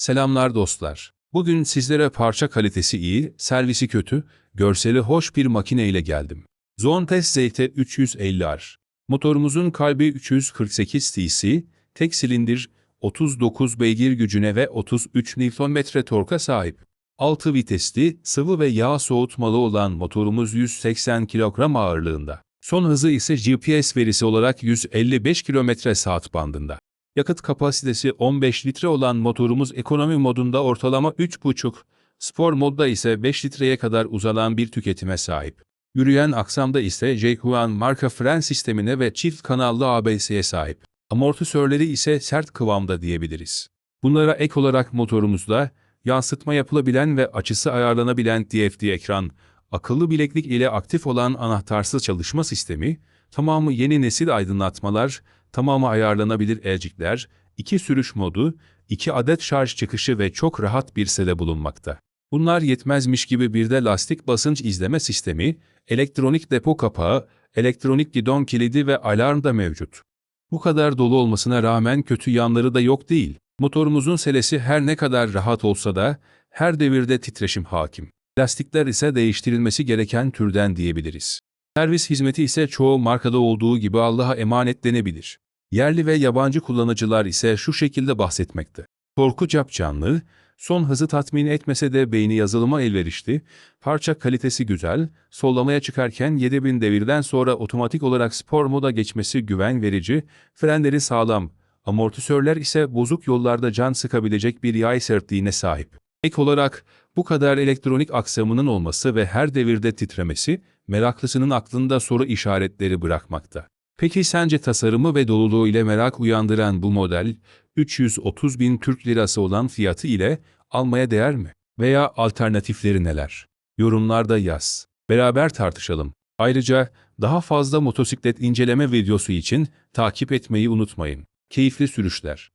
Selamlar dostlar. Bugün sizlere parça kalitesi iyi, servisi kötü, görseli hoş bir makine ile geldim. Zontes ZT 350R. Motorumuzun kalbi 348 cc, tek silindir, 39 beygir gücüne ve 33 Nm torka sahip. 6 vitesli, sıvı ve yağ soğutmalı olan motorumuz 180 kilogram ağırlığında. Son hızı ise GPS verisi olarak 155 km saat bandında. Yakıt kapasitesi 15 litre olan motorumuz ekonomi modunda ortalama 3,5, spor modda ise 5 litreye kadar uzanan bir tüketime sahip. Yürüyen aksamda ise Jayhuan marka fren sistemine ve çift kanallı ABS'ye sahip. Amortisörleri ise sert kıvamda diyebiliriz. Bunlara ek olarak motorumuzda yansıtma yapılabilen ve açısı ayarlanabilen DFD ekran, akıllı bileklik ile aktif olan anahtarsız çalışma sistemi, tamamı yeni nesil aydınlatmalar, tamamı ayarlanabilir elcikler, iki sürüş modu, iki adet şarj çıkışı ve çok rahat bir sele bulunmakta. Bunlar yetmezmiş gibi bir de lastik basınç izleme sistemi, elektronik depo kapağı, elektronik gidon kilidi ve alarm da mevcut. Bu kadar dolu olmasına rağmen kötü yanları da yok değil. Motorumuzun selesi her ne kadar rahat olsa da her devirde titreşim hakim. Lastikler ise değiştirilmesi gereken türden diyebiliriz. Servis hizmeti ise çoğu markada olduğu gibi Allah'a emanet denebilir. Yerli ve yabancı kullanıcılar ise şu şekilde bahsetmekte. Torku capcanlı, son hızı tatmin etmese de beyni yazılıma elverişli, parça kalitesi güzel, sollamaya çıkarken 7000 devirden sonra otomatik olarak spor moda geçmesi güven verici, frenleri sağlam, amortisörler ise bozuk yollarda can sıkabilecek bir yay sertliğine sahip. Ek olarak bu kadar elektronik aksamının olması ve her devirde titremesi, meraklısının aklında soru işaretleri bırakmakta. Peki sence tasarımı ve doluluğu ile merak uyandıran bu model, 330 bin Türk lirası olan fiyatı ile almaya değer mi? Veya alternatifleri neler? Yorumlarda yaz. Beraber tartışalım. Ayrıca daha fazla motosiklet inceleme videosu için takip etmeyi unutmayın. Keyifli sürüşler.